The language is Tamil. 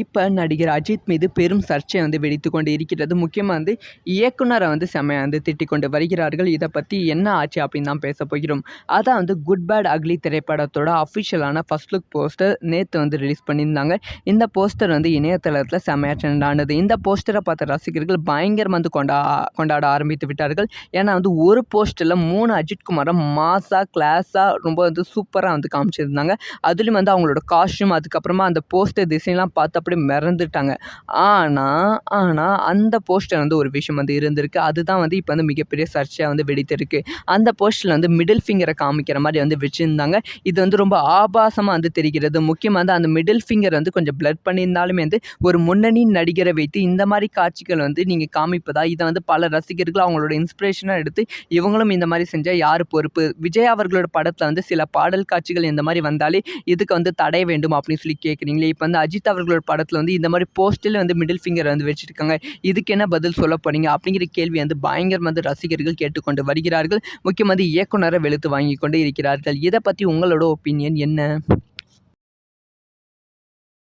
இப்போ நடிகர் அஜித் மீது பெரும் சர்ச்சை வந்து வெடித்து கொண்டு இருக்கிறது முக்கியமாக வந்து இயக்குனரை வந்து செம்மையாக வந்து திட்டிக் கொண்டு வருகிறார்கள். இதை பற்றி என்ன ஆச்சு அப்படின்னு தான் பேச போகிறோம். அதான் வந்து குட் பேட் அக்லி திரைப்படத்தோட அஃபிஷியலான ஃபர்ஸ்ட் லுக் போஸ்டர் நேற்று வந்து ரிலீஸ் பண்ணியிருந்தாங்க. இந்த போஸ்டர் வந்து இணையதளத்தில் செம்மையாக ட்ரெண்ட் ஆனது. இந்த போஸ்டரை பார்த்த ரசிகர்கள் பயங்கரம் வந்து கொண்டா கொண்டாட ஆரம்பித்து விட்டார்கள். ஏன்னா வந்து ஒரு போஸ்டரில் மூணு அஜித் குமாரை மாஸாக கிளாஸாக ரொம்ப வந்து சூப்பராக வந்து காமிச்சிருந்தாங்க. அதுலேயும் வந்து அவங்களோட காஸ்டியூம் அதுக்கப்புறமா அந்த போஸ்டர் திசையெல்லாம் பார்த்த அப்படியே மறந்துட்டாங்க ஆனால் ஆனால் அந்த போஸ்டர் வந்து ஒரு விஷயம் வந்து இருந்திருக்கு. அதுதான் வந்து இப்போ வந்து மிகப்பெரிய சர்ச்சையாக வந்து வெடித்திருக்கு. அந்த போஸ்டரில் வந்து மிடில் ஃபிங்கரை காமிக்கிற மாதிரி வந்து வச்சுருந்தாங்க. இது வந்து ரொம்ப ஆபாசமாக வந்து தெரிகிறது. முக்கியமாக வந்து அந்த மிடில் ஃபிங்கர் வந்து கொஞ்சம் பிளட் பண்ணியிருந்தாலுமே வந்து ஒரு முன்னணி நடிகரை வைத்து இந்த மாதிரி காட்சிகள் வந்து நீங்கள் காமிப்பதா? இதை வந்து பல ரசிகர்கள் அவங்களோட இன்ஸ்பிரேஷனாக எடுத்து இவங்களும் இந்த மாதிரி செஞ்சால் யார் பொறுப்பு? விஜய் அவர்களோட படத்தில் வந்து சில பாடல் காட்சிகள் இந்த மாதிரி வந்தாலே இதுக்கு வந்து தடை வேண்டும் அப்படின்னு சொல்லி கேட்குறீங்களே இப்போ வந்து அஜித் அவர்களோட படத்தில் வந்து இந்த மாதிரி போஸ்டில் வந்து மிடில் ஃபிங்கர் வந்து வச்சுருக்காங்க. இதுக்கு என்ன பதில் சொல்ல போனீங்க அப்படிங்கிற கேள்வி வந்து பயங்கரம் வந்து ரசிகர்கள் கேட்டுக்கொண்டு வருகிறார்கள். முக்கியமாக வந்து இயக்குனரை வெளுத்து வாங்கி கொண்டு இருக்கிறார்கள். இதை பற்றி உங்களோட ஒப்பீனியன் என்ன?